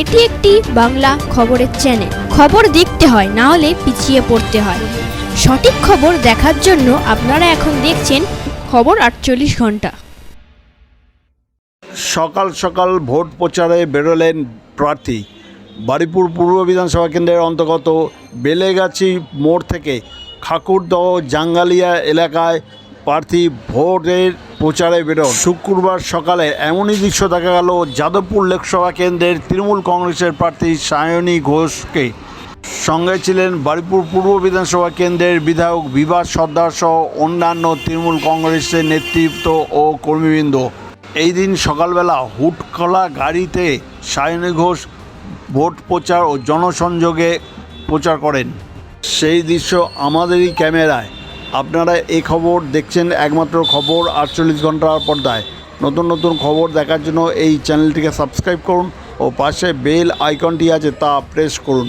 এটি একটি বাংলা খবরের চ্যানেল খবর দেখতে হয়, না হলে পিছিয়ে পড়তে হয়। সঠিক খবর দেখার জন্য আপনারা এখন দেখছেন খবর আটচল্লিশ ঘণ্টা। সকাল সকাল ভোট প্রচারে বেরোলেন প্রার্থী। বারিপুর পূর্ব বিধানসভা কেন্দ্রের অন্তর্গত বেলেগাছি মোড় থেকে খাকুরদহ জাঙ্গালিয়া এলাকায় প্রার্থী ভোটের প্রচারে বেরোন শুক্রবার সকালে এমনই দৃশ্য দেখা গেল যাদবপুর লোকসভা কেন্দ্রের তৃণমূল কংগ্রেসের প্রার্থী সায়নী ঘোষকে। সঙ্গে ছিলেন বারিপুর পূর্ব বিধানসভা কেন্দ্রের বিধায়ক বিভাস সর্দার সহ অন্যান্য তৃণমূল কংগ্রেসের নেতৃত্ব ও কর্মীবৃন্দ। এই দিন সকালবেলা হুটখোলা গাড়িতে সায়নী ঘোষ ভোট প্রচার ও জনসংযোগে প্রচার করেন। সেই দৃশ্য আমাদেরই ক্যামেরায়। আপনারা এই খবর দেখছেন একমাত্র খবর আটচল্লিশ ঘণ্টার পর্দায়। নতুন নতুন খবর দেখার জন্য এই চ্যানেলটিকে সাবস্ক্রাইব করুন ও পাশে বেল আইকনটি আছে তা প্রেস করুন।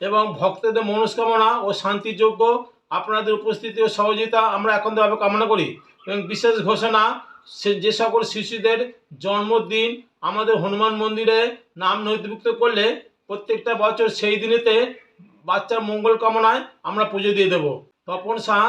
এবং ভক্তদের মনস্কামনা ও শান্তিযোগ্য আপনাদের উপস্থিতি ও সহযোগিতা আমরা একান্তভাবে কামনা করি এবং বিশেষ ঘোষণা যে সকল শিশুদের জন্মদিন আমাদের হনুমান মন্দিরে নাম নথিভুক্ত করলে প্রত্যেকটা বছর সেই দিনেতে বাচ্চার মঙ্গল কামনায় আমরা পুজো দিয়ে দেব। তপন শাহ